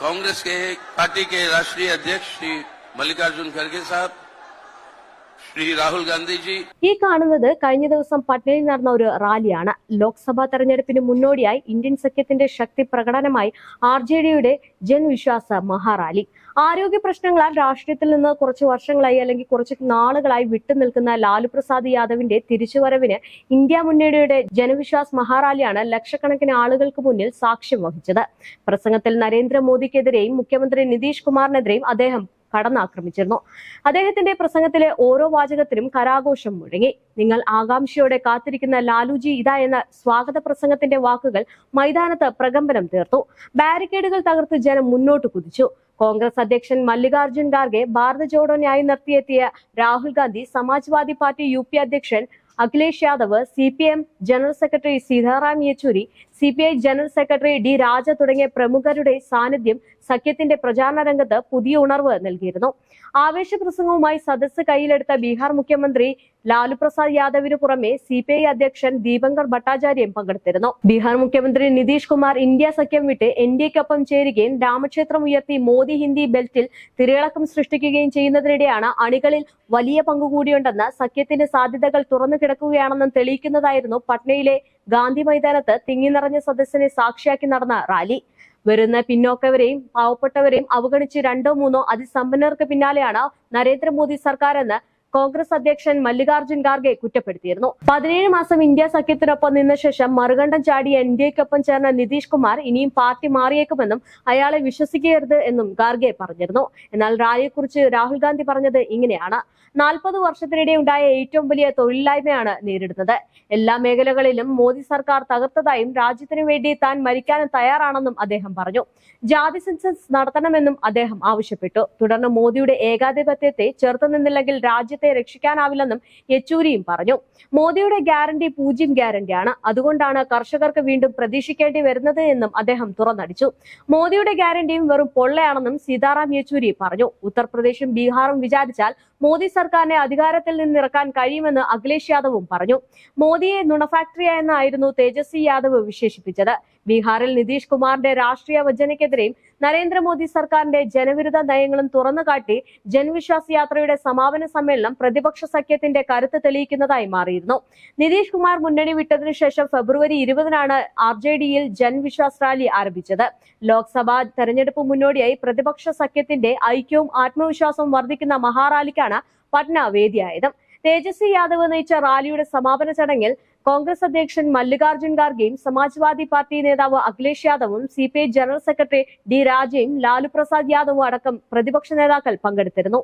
कांग्रेस के पार्टी के राष्ट्रीय अध्यक्ष श्री मल्लिकार्जुन खड़गे साहब രാഹുൽ ഗാന്ധിജി. ഈ കാണുന്നത് കഴിഞ്ഞ ദിവസം പട്നയിൽ നടന്ന ഒരു റാലിയാണ്. ലോക്സഭാ തെരഞ്ഞെടുപ്പിന് മുന്നോടിയായി ഇന്ത്യൻ സഖ്യത്തിന്റെ ശക്തി പ്രകടനമായി ആർ ജെ ഡിയുടെ ജൻവിശ്വാസ മഹാറാലി. ആരോഗ്യ പ്രശ്നങ്ങളാൽ രാഷ്ട്രീയത്തിൽ നിന്ന് കുറച്ച് വർഷങ്ങളായി അല്ലെങ്കിൽ കുറച്ച് നാളുകളായി വിട്ടുനിൽക്കുന്ന ലാലു പ്രസാദ് യാദവിന്റെ തിരിച്ചുവരവിന് ഇന്ത്യ മുന്നണിയുടെ ജനവിശ്വാസ് മഹാറാലിയാണ് ലക്ഷക്കണക്കിന് ആളുകൾക്ക് മുന്നിൽ സാക്ഷ്യം വഹിച്ചത്. പ്രസംഗത്തിൽ നരേന്ദ്രമോദിക്കെതിരെയും മുഖ്യമന്ത്രി നിതീഷ് കുമാറിനെതിരെയും അദ്ദേഹം കടന്നാക്രമിച്ചിരുന്നു. അദ്ദേഹത്തിന്റെ പ്രസംഗത്തിലെ ഓരോ വാചകത്തിലും കരാഘോഷം മുഴങ്ങി. നിങ്ങൾ ആകാംക്ഷയോടെ കാത്തിരിക്കുന്ന ലാലുജി ഇതാ എന്ന സ്വാഗത പ്രസംഗത്തിന്റെ വാക്കുകൾ മൈതാനത്ത് പ്രകമ്പനം തീർത്തു. ബാരിക്കേഡുകൾ തകർത്ത് ജനം മുന്നോട്ട് കുതിച്ചു. കോൺഗ്രസ് അധ്യക്ഷൻ മല്ലികാർജുൻ ഖാർഗെ ഭാരത ജോഡോ ന്യായി നിർത്തിയെത്തിയ രാഹുൽ ഗാന്ധി സമാജ്വാദി പാർട്ടി യു അധ്യക്ഷൻ Akhilesh Yadav C general secretary Sitaram Yechury C P I general secretary D Raja തുടങ്ങിയ പ്രമുഖരുടെ സാന്നിധ്യം സഖ്യത്തിന്റെ പ്രചാരണ രംഗത്ത് പുതിയ ഉണർവ് നൽകിയിരുന്നു. ആവേശ പ്രസംഗവുമായി സദസ്സ് കയ്യിലെടുത്ത ബീഹാർ മുഖ്യമന്ത്രി ലാലു പ്രസാദ് യാദവിനു പുറമെ സി പി ഐ അധ്യക്ഷൻ ദീപങ്കർ ഭട്ടാചാര്യം പങ്കെടുത്തിരുന്നു. ബീഹാർ മുഖ്യമന്ത്രി നിതീഷ് കുമാർ ഇന്ത്യ സഖ്യം വിട്ട് എൻ ഡി എക്കൊപ്പം ചേരുകയും രാമക്ഷേത്രം ഉയർത്തി മോദി ഹിന്ദി ബെൽറ്റിൽ തിരയിളക്കം സൃഷ്ടിക്കുകയും ചെയ്യുന്നതിനിടെയാണ് അണികളിൽ വലിയ പങ്കുകൂടിയുണ്ടെന്ന് സഖ്യത്തിന്റെ സാധ്യതകൾ തുറന്നു കിടക്കുകയാണെന്നും തെളിയിക്കുന്നതായിരുന്നു പട്നയിലെ ഗാന്ധി മൈതാനത്ത് തിങ്ങി നിറഞ്ഞ സദസ്സിനെ സാക്ഷിയാക്കി നടന്ന റാലി. വരുന്ന പിന്നോക്കവരെയും പാവപ്പെട്ടവരെയും അവഗണിച്ച് രണ്ടോ മൂന്നോ അതിസമ്പന്നർക്ക് പിന്നാലെയാണ് നരേന്ദ്രമോദി സർക്കാർ എന്ന് കോൺഗ്രസ് അധ്യക്ഷൻ മല്ലികാർജുൻ ഖാർഗെ കുറ്റപ്പെടുത്തിയിരുന്നു. പതിനേഴ് മാസം ഇന്ത്യ സഖ്യത്തിനൊപ്പം നിന്ന ശേഷം മറുകണ്ഠം ചാടി എൻ ഡി എക്കൊപ്പം ചേർന്ന നിതീഷ് കുമാർ ഇനിയും പാർട്ടി മാറിയേക്കുമെന്നും അയാളെ വിശ്വസിക്കരുത് എന്നും ഖാർഗെ പറഞ്ഞിരുന്നു. എന്നാൽ റാലിയെക്കുറിച്ച് രാഹുൽ ഗാന്ധി പറഞ്ഞത് ഇങ്ങനെയാണ്. നാൽപ്പത് വർഷത്തിനിടെ ഉണ്ടായ ഏറ്റവും വലിയ തൊഴിലില്ലായ്മയാണ് നേരിടുന്നത്. എല്ലാ മേഖലകളിലും മോദി സർക്കാർ തകർത്തതായും രാജ്യത്തിനു വേണ്ടി താൻ മരിക്കാനും തയ്യാറാണെന്നും അദ്ദേഹം പറഞ്ഞു. ജാതി സെൻസസ് നടത്തണമെന്നും അദ്ദേഹം ആവശ്യപ്പെട്ടു. തുടർന്ന് മോദിയുടെ ഏകാധിപത്യത്തെ ചെറുത്തു നിന്നില്ലെങ്കിൽ രാജ്യത്തെ രക്ഷിക്കാനാവില്ലെന്നും യെച്ചൂരിയും പറഞ്ഞു. മോദിയുടെ ഗ്യാരണ്ടി പൂജ്യം ഗ്യാരണ്ടിയാണ്. അതുകൊണ്ടാണ് കർഷകർക്ക് വീണ്ടും പ്രതീക്ഷിക്കേണ്ടി വരുന്നത് എന്നും അദ്ദേഹം തുറന്നടിച്ചു. മോദിയുടെ ഗ്യാരണ്ടിയും വെറും പൊള്ളയാണെന്നും സീതാറാം യെച്ചൂരി പറഞ്ഞു. ഉത്തർപ്രദേശും ബീഹാറും വിചാരിച്ചാൽ മോദി സർക്കാരിനെ അധികാരത്തിൽ നിന്നിറക്കാൻ കഴിയുമെന്ന് അഖിലേഷ് യാദവും പറഞ്ഞു. മോദിയെ നുണഫാക്ടറി എന്നായിരുന്നു തേജസ്വി യാദവ് വിശേഷിപ്പിച്ചത്. ബീഹാറിൽ നിതീഷ് കുമാറിന്റെ രാഷ്ട്രീയ വഞ്ചനയ്ക്കെതിരെയും നരേന്ദ്രമോദി സർക്കാരിന്റെ ജനവിരുദ്ധ നയങ്ങളും തുറന്നുകാട്ടി ജൻവിശ്വാസ് യാത്രയുടെ സമാപന സമ്മേളനം പ്രതിപക്ഷ സഖ്യത്തിന്റെ കരുത്ത് തെളിയിക്കുന്നതായി മാറിയിരുന്നു. നിതീഷ് കുമാർ മുന്നണി വിട്ടതിനു ശേഷം ഫെബ്രുവരി ഇരുപതിനാണ് ആർ ജെ ഡിയിൽ ജൻവിശ്വാസ് റാലി ആരംഭിച്ചത്. ലോക്സഭാ തെരഞ്ഞെടുപ്പ് മുന്നോടിയായി പ്രതിപക്ഷ സഖ്യത്തിന്റെ ഐക്യവും ആത്മവിശ്വാസവും വർദ്ധിക്കുന്ന മഹാറാലിക്കാണ് പട്ന വേദിയായത്. തേജസ്വി യാദവ് നയിച്ച റാലിയുടെ സമാപന ചടങ്ങിൽ കോൺഗ്രസ് അധ്യക്ഷൻ മല്ലികാർജുൻ ഖാർഗെയും സമാജ്വാദി പാർട്ടി നേതാവ് അഖിലേഷ് യാദവും സി ജനറൽ സെക്രട്ടറി ഡി രാജയും ലാലു പ്രസാദ് യാദവും അടക്കം പ്രതിപക്ഷ നേതാക്കൾ പങ്കെടുത്തിരുന്നു.